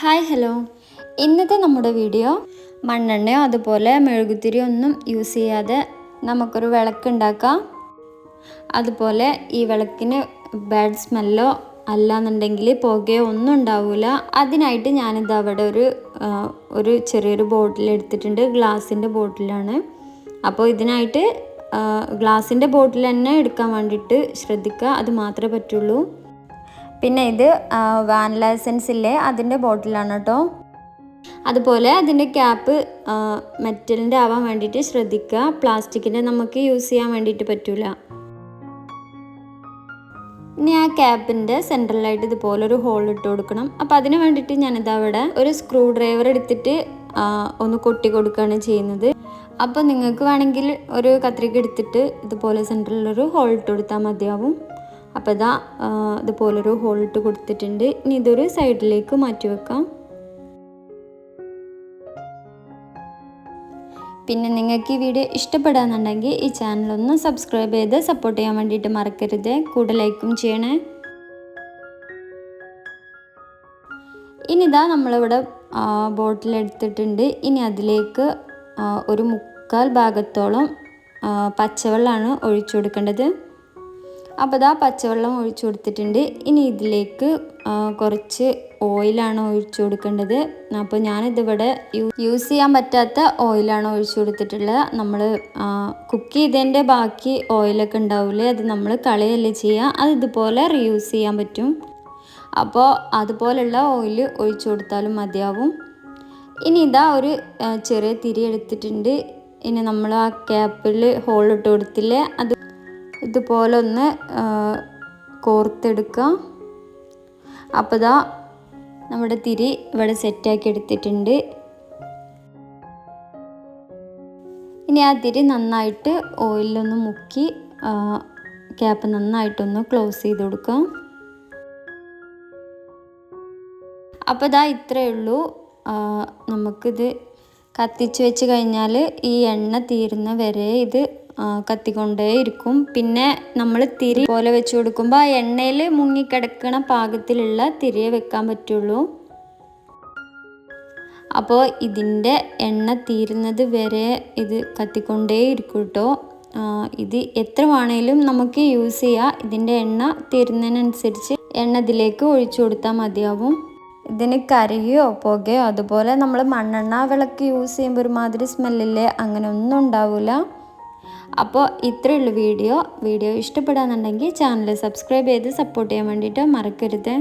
Hi hello. ഇന്നത്തെ നമ്മുടെ video മണ്ണെണ്ണയോ അതുപോലെ മെഴുകുതിരി ഒന്നും യൂസ് ചെയ്യാതെ നമുക്കൊരു വിളക്കുണ്ടാക്കാം. അതുപോലെ ഈ വിളക്കിന് ബാഡ് സ്മെല്ലോ അല്ലാന്നുണ്ടെങ്കിൽ പുകയോ ഒന്നും ഉണ്ടാവില്ല അതിനായിട്ട് ഞാനിത് അവിടെ ഒരു ഒരു ചെറിയൊരു ബോട്ടിൽ എടുത്തിട്ടുണ്ട്. ഗ്ലാസിന്റെ ബോട്ടിലാണ് അപ്പോൾ ഇതിനായിട്ട് ഗ്ലാസിന്റെ ബോട്ടിൽ തന്നെ എടുക്കാൻ വേണ്ടിയിട്ട് ശ്രദ്ധിക്കുക. അത് മാത്രമേ പറ്റുള്ളൂ. പിന്നെ ഇത് വാൻ എസൻസ് ഇല്ലേ അതിന്റെ ബോട്ടിലാണ് കേട്ടോ അതുപോലെ അതിന്റെ ക്യാപ്പ് മെറ്റലിന്റെ ആവാൻ വേണ്ടിയിട്ട് ശ്രദ്ധിക്കുക. പ്ലാസ്റ്റിക്കിന്റെ നമുക്ക് യൂസ് ചെയ്യാൻ വേണ്ടിയിട്ട് പറ്റില്ല ഇനി ആ ക്യാപ്പിന്റെ സെൻട്രലായിട്ട് ഇതുപോലെ ഒരു ഹോൾ ഇട്ട് കൊടുക്കണം. അപ്പോൾ അതിന് വേണ്ടിയിട്ട് ഞാനിത് അവിടെ ഒരു സ്ക്രൂ ഡ്രൈവർ എടുത്തിട്ട് ഒന്ന് കൊട്ടി കൊടുക്കുകയാണ് ചെയ്യുന്നത്. അപ്പോൾ നിങ്ങൾക്ക് വേണമെങ്കിൽ ഒരു കത്രിക എടുത്തിട്ട് ഇതുപോലെ സെൻട്രലിലൊരു ഹോൾ ഇട്ട് കൊടുത്താൽ മതിയാവും. അപ്പോൾ ഇതാ ഇതുപോലൊരു ഹോൾ ഇട്ട് കൊടുത്തിട്ടുണ്ട്. ഇനി ഇതൊരു സൈഡിലേക്ക് മാറ്റി വെക്കാം. പിന്നെ നിങ്ങൾക്ക് ഈ വീഡിയോ ഇഷ്ടപ്പെടാന്നുണ്ടെങ്കിൽ ഈ ചാനലൊന്ന് സബ്സ്ക്രൈബ് ചെയ്ത് സപ്പോർട്ട് ചെയ്യാൻ വേണ്ടിയിട്ട് മറക്കരുത്. കൂടെ ലൈക്കും ചെയ്യണേ. ഇനിതാ നമ്മളിവിടെ ബോട്ടിൽ എടുത്തിട്ടുണ്ട്. ഇനി അതിലേക്ക് ഒരു മുക്കാൽ ഭാഗത്തോളം പച്ചവെള്ളമാണ് ഒഴിച്ചു കൊടുക്കേണ്ടത്. അപ്പോൾ ഇതാ പച്ചവെള്ളം ഒഴിച്ചു കൊടുത്തിട്ടുണ്ട്. ഇനി ഇതിലേക്ക് കുറച്ച് ഓയിലാണ് ഒഴിച്ചു കൊടുക്കേണ്ടത്. അപ്പോൾ ഞാനിതിവിടെ യൂസ് ചെയ്യാൻ പറ്റാത്ത ഓയിലാണ് ഒഴിച്ചു കൊടുത്തിട്ടുള്ളത്. നമ്മൾ കുക്ക് ചെയ്തതിന്റെ ബാക്കി ഓയിലൊക്കെ ഉണ്ടാവില്ലേ അത് നമ്മൾ കളയല്ലേ ചെയ്യുക അത് ഇതുപോലെ റീയൂസ് ചെയ്യാൻ പറ്റും. അപ്പോൾ അതുപോലുള്ള ഓയിൽ ഒഴിച്ചു കൊടുത്താലും മതിയാവും. ഇനി ഇതാ ഒരു ചെറിയ തിരി എടുത്തിട്ടുണ്ട്. ഇനി നമ്മൾ ആ ക്യാപ്പിൽ ഹോൾ ഇട്ട് കൊടുത്തില്ലേ അത് ഇതുപോലെ ഒന്ന് കോർത്തെടുക്കുക. അപ്പോൾ ഇതാ നമ്മുടെ തിരി ഇവിടെ സെറ്റാക്കി എടുത്തിട്ടുണ്ട്. ഇനി ആ തിരി നന്നായിട്ട് ഓയിലൊന്ന് മുക്കി ക്യാപ്പ് നന്നായിട്ടൊന്ന് ക്ലോസ് ചെയ്ത് കൊടുക്കാം അപ്പോൾ ഇതാ ഇത്രയേ ഉള്ളൂ. നമുക്കിത് കത്തിച്ച് വെച്ച് കഴിഞ്ഞാൽ ഈ എണ്ണ തീരുന്ന വരെ ഇത് കത്തിക്കൊണ്ടേ ഇരിക്കും. പിന്നെ നമ്മൾ തിരി പോലെ വെച്ച് കൊടുക്കുമ്പോൾ ആ എണ്ണയിൽ മുങ്ങിക്കിടക്കണ പാകത്തിലുള്ള തിരിയെ വെക്കാൻ പറ്റുള്ളൂ. അപ്പോൾ ഇതിന്റെ എണ്ണ തീരുന്നത് വരെ ഇത് കത്തിക്കൊണ്ടേ ഇരിക്കും കേട്ടോ ഇത് എത്ര വേണേലും നമുക്ക് യൂസ് ചെയ്യാം. ഇതിന്റെ എണ്ണ തീരുന്നതിനനുസരിച്ച് എണ്ണ ഇതിലേക്ക് ഒഴിച്ചു കൊടുത്താൽ മതിയാവും. ഇതിന് കരയോ പുകയോ അതുപോലെ നമ്മൾ മണ്ണെണ്ണ വിളക്ക് യൂസ് ചെയ്യുമ്പോൾ ഒരുമാതിരി സ്മെല്ലില്ലേ? അങ്ങനെ ഒന്നും ഉണ്ടാവില്ല അപ്പോൾ ഇത്രയേ ഉള്ളൂ വീഡിയോ. വീഡിയോ ഇഷ്ടപ്പെടാന്നുണ്ടെങ്കിൽ ചാനൽ സബ്സ്ക്രൈബ് ചെയ്ത് സപ്പോർട്ട് ചെയ്യാൻ വേണ്ടിയിട്ട് മറക്കരുത്.